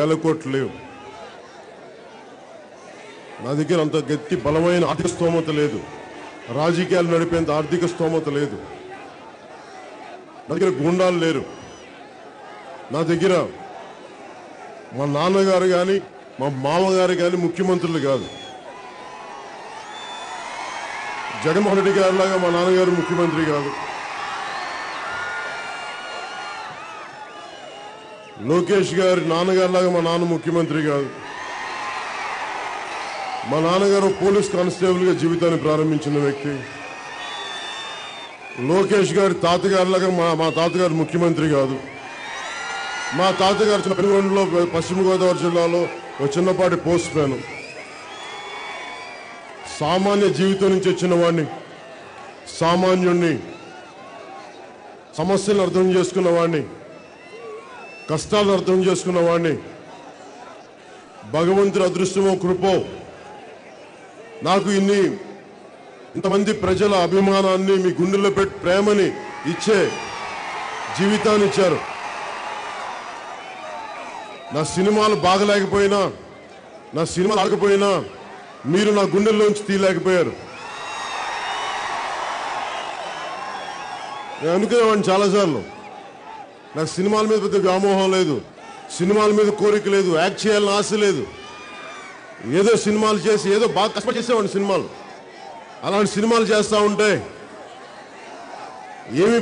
వేల కోట్లు లేవు. నా దగ్గర అంత గట్టి బలమైన ఆర్థిక స్తోమత లేదు. రాజకీయాలు నడిపేంత ఆర్థిక స్తోమత లేదు. నా దగ్గర గుండాలు లేరు. నా దగ్గర మా నాన్నగారు కానీ మా మామగారు కానీ ముఖ్యమంత్రులు కాదు. జగన్మోహన్ రెడ్డి గారిలాగా మా నాన్నగారు ముఖ్యమంత్రి కాదు. లోకేష్ గారి నాన్నగారిలాగా మా నాన్న ముఖ్యమంత్రి కాదు. మా నాన్నగారు పోలీస్ కానిస్టేబుల్గా జీవితాన్ని ప్రారంభించిన వ్యక్తి. లోకేష్ గారి తాతగారిలాగా మా మా తాతగారు ముఖ్యమంత్రి కాదు. మా తాతగారు చిన్న పశ్చిమ గోదావరి జిల్లాలో ఒక చిన్నపాటి పోస్ట్ మ్యాన్. సామాన్య జీవితం నుంచి వచ్చిన వాడిని సామాన్యుణ్ణి సమస్యలను అర్థం చేసుకున్న వాడిని కష్టాలు అర్థం చేసుకున్న వాడిని భగవంతుడి అదృష్టమో కృపో. నాకు ఇన్ని ఇంతమంది ప్రజల అభిమానాన్ని మీ గుండెల్లో పెట్టి ప్రేమని ఇచ్చే జీవితాన్ని ఇచ్చారు. నా సినిమాలు బాగలేకపోయినా నా సినిమాలు ఆగకపోయినా మీరు నా గుండెల్లోంచి తీయలేకపోయారు. నేను అనుకునేవాడిని చాలాసార్లు. నాకు సినిమాల మీద పెద్ద వ్యామోహం లేదు. సినిమాల మీద కోరిక లేదు. యాక్ట్ చేయాలని ఆశ లేదు. ఏదో సినిమాలు చేసి ఏదో బాగా కష్టపడి చేసేవాడిని సినిమాలు. అలాంటి సినిమాలు చేస్తూ ఉంటే ఏమి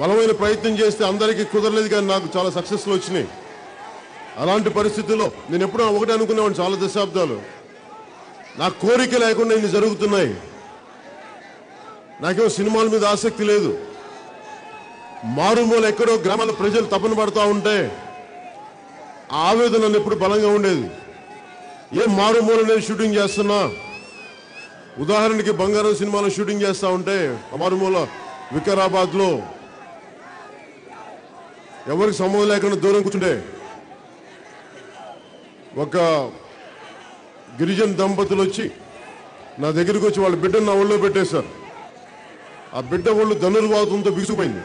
బలమైన ప్రయత్నం చేస్తే అందరికీ కుదరలేదు కానీ నాకు చాలా సక్సెస్లు వచ్చినాయి. అలాంటి పరిస్థితుల్లో నేను ఎప్పుడూ ఒకటే అనుకునేవాడిని చాలా దశాబ్దాలు. నా కోరిక లేకుండా ఇన్ని జరుగుతున్నాయి. నాకేమో సినిమాల మీద ఆసక్తి లేదు. మారుమూల ఎక్కడో గ్రామాల ప్రజలు తపన పడుతూ ఉంటే ఆ ఆవేదన ఎప్పుడు బలంగా ఉండేది. ఏం మారుమూల నేను షూటింగ్ చేస్తున్నా? ఉదాహరణకి బంగారం సినిమాలో షూటింగ్ చేస్తూ ఉంటే మారుమూల వికారాబాద్లో ఎవరికి సంబంధం లేకుండా దూరం కూర్చుంటే ఒక గిరిజన దంపతులు వచ్చి నా దగ్గరికి వచ్చి వాళ్ళ బిడ్డను నా ఒళ్ళో పెట్టేశారు. ఆ బిడ్డ ఒళ్ళు ధనుర్వాతంతో బిగుసిపోయింది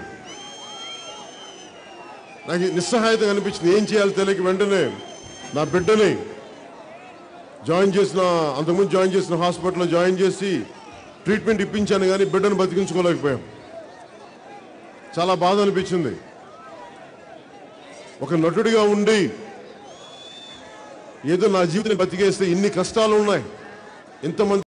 నాకు నిస్సహాయత అనిపించింది. ఏం చేయాలో తెలియక వెంటనే నా బిడ్డని జాయిన్ చేసిన అంతకుముందు జాయిన్ చేసిన హాస్పిటల్లో జాయిన్ చేసి ట్రీట్మెంట్ ఇప్పించాను కానీ బిడ్డను బతికించుకోలేకపోయాం. చాలా బాధ అనిపించింది. ఒక నటుడిగా ఉండి ఏదో నా జీవితాన్ని బతికేస్తే ఇన్ని కష్టాలు ఉన్నాయి. ఇంతమంది